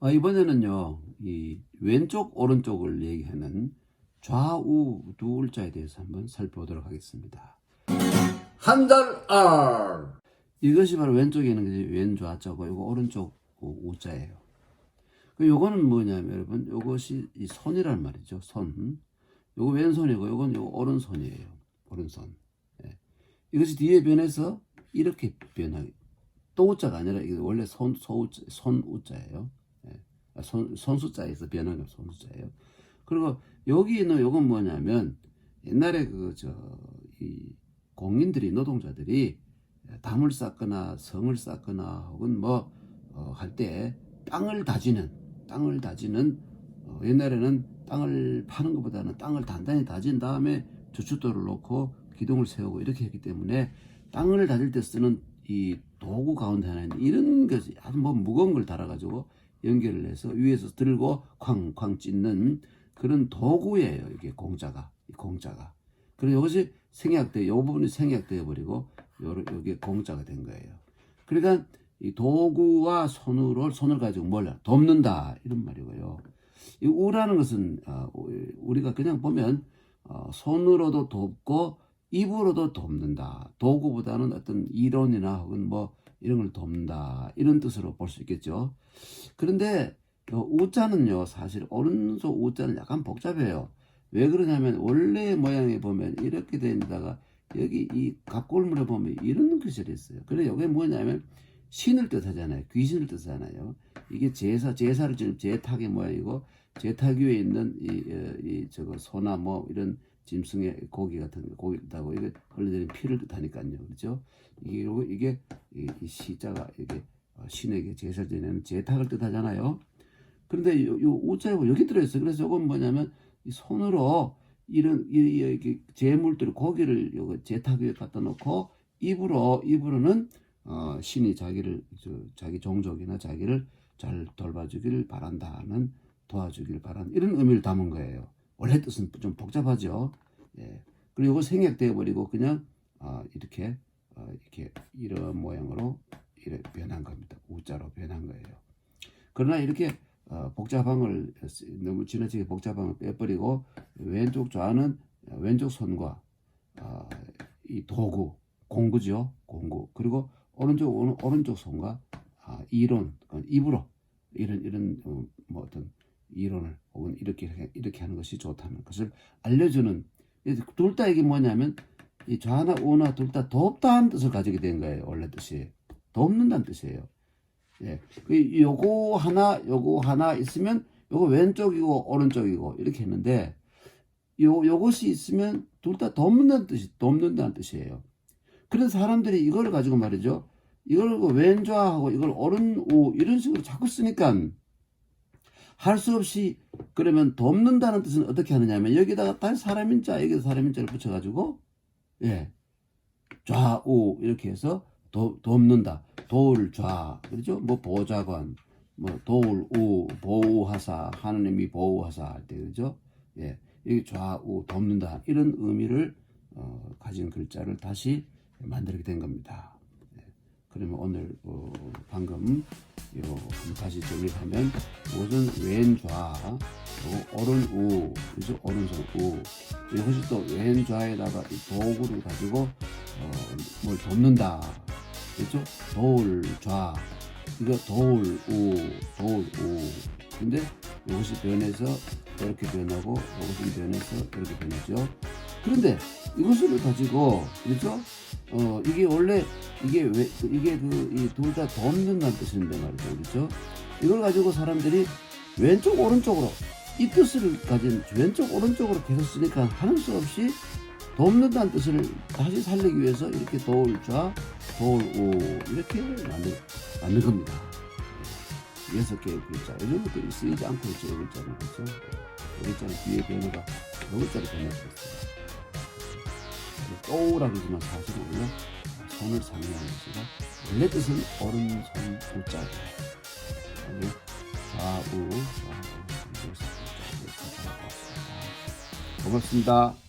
아, 이번에는요, 이 왼쪽, 오른쪽을 얘기하는 좌우 두 글자에 대해서 한번 살펴보도록 하겠습니다. 한달 R. 이것이 바로 왼쪽에 있는 게 왼좌자고, 이거 오른쪽 우자예요. 그 요거는 뭐냐면 여러분, 요것이 이 손이란 말이죠. 손. 요거 왼손이고, 요건 요 오른손이에요. 오른손. 예. 이것이 뒤에 변해서 이렇게 변하게. 또 우자가 아니라 이게 원래 손, 소, 손 우자예요. 손, 손수자에서 게 손수자예요. 그리고 여기 있는 요건 뭐냐면 옛날에 그, 저, 이 공인들이, 노동자들이 담을 쌓거나 성을 쌓거나 혹은 뭐, 어, 할 때 땅을 다지는, 땅을 다지는, 어, 옛날에는 땅을 파는 것보다는 땅을 단단히 다진 다음에 주춧돌을 놓고 기둥을 세우고 이렇게 했기 때문에 땅을 다질 때 쓰는 이 도구 가운데 하나는 이런 것이 아주 뭐 무거운 걸 달아가지고 연결을 해서 위에서 들고 쾅쾅 찢는 그런 도구예요. 이게 공자가, 이 공자가. 그리고 이것이 생략돼, 요 부분이 생략되어 버리고 요 요게 공자가 된 거예요. 그러니까 이 도구와 손으로 손을 가지고 뭘 돕는다 이런 말이고요. 이 우라는 것은 어, 우리가 그냥 보면 어, 손으로도 돕고 입으로도 돕는다. 도구보다는 어떤 이론이나 혹은 뭐 이런 걸 돕는다. 이런 뜻으로 볼 수 있겠죠. 그런데 요 우자는요, 사실 오른쪽 우자는 약간 복잡해요. 왜 그러냐면 원래 모양에 보면 이렇게 되는다가 여기 이 갑골물에 보면 이런 글씨가 있어요. 그래 이게 뭐냐면 신을 뜻하잖아요. 귀신을 뜻하잖아요. 이게 제사 제사를 지금 제탁의 모양이고 제탁 위에 있는 이, 어, 이 저거 소나 뭐 이런 짐승의 고기 같은 거 고기 뜻하고 이게 흘러내린 피를 뜻하니까요. 그렇죠? 이게 이게 이, 이 시자가 이게 어, 신에게 제사를 지내는 제탁을 뜻하잖아요. 그런데 요, 요 우자고 여기 들어있어요. 그래서 이건 뭐냐면 이 손으로 이런 이렇게 재물들 고기를 요거 제탁 위에 갖다 놓고 입으로 입으로는 어, 신이 자기를 저, 자기 종족이나 자기를 잘 돌봐주기를 바란다는 도와주기를 바란 이런 의미를 담은 거예요. 원래 뜻은 좀 복잡하죠. 예. 그리고 이거 생략되어 버리고 그냥 어, 이렇게 어, 이렇게 이런 모양으로 이렇게 변한 겁니다. 우자로 변한 거예요. 그러나 이렇게 어, 복잡한 걸 너무 지나치게 복잡한 걸 빼버리고 왼쪽 좌는 왼쪽 손과 어, 이 도구 공구죠 공구 그리고 오른쪽 오른, 오른쪽 손과 아, 이론 그건 입으로 이런 이런 어, 뭐 어떤 이론을 혹은 이렇게 해- 이렇게 하는 것이 좋다는 것을 알려주는 둘 다 이게 뭐냐면 이 좌나 우나 둘 다 돕다는 뜻을 가지게 된 거예요 원래 뜻이 돕는다는 뜻이에요. 예, 그 요거 하나 요거 하나 있으면 요거 왼쪽이고 오른쪽이고 이렇게 했는데 요 요것이 있으면 둘 다 돕는다는 뜻이 돕는다는 뜻이에요. 그래서 사람들이 이걸 가지고 말이죠. 이걸 그 왼좌하고 이걸 오른 우 이런 식으로 자꾸 쓰니까 할 수 없이 그러면 돕는다는 뜻은 어떻게 하느냐면 여기다가 다시 사람인자 여기다 사람인자를 붙여가지고 예 좌우 이렇게 해서 도, 돕는다. 도울 좌. 그렇죠? 뭐 보좌관 뭐 도울 우 보호하사 하느님이 보호하사 할 때 그렇죠? 예 여기 좌우 돕는다. 이런 의미를 어, 가진 글자를 다시 만들게 된 겁니다. 예. 그러면 오늘 어, 방금 요 한번 다시 정리하면 이것은 왼좌 오른 우 그죠 오른손 우. 이것이 또 왼좌에다가 이 도구를 가지고 어, 뭘 돕는다. 그죠? 도울 좌. 이거 도울 우 도울 우. 근데 이것이 변해서 이렇게 변하고 이것은 변해서 이렇게 변하죠 그런데 이것을 가지고 그렇죠? 어 이게 원래 이게 왜 이게 그이둘다 돕는다는 뜻인데 말이죠. 그렇죠? 이걸 가지고 사람들이 왼쪽 오른쪽으로 이 뜻을 가진 왼쪽 오른쪽으로 계속 쓰니까 하는 수 없이 돕는다는 뜻을 다시 살리기 위해서 이렇게 도울 좌 도울 우 이렇게 만든 만든 겁니다. 예. 여섯 개의 글자. 이런 것들이 쓰이지 않고 있죠 이 글자는. 그렇죠? 이 글자는 뒤에 변화가 요 글자로 변화했어요 또우라 그러지만 사실은 원래 손을 상징하는 것이고 원래 뜻은 오른손 우자예요. 그리고 좌우 좌우. 고맙습니다.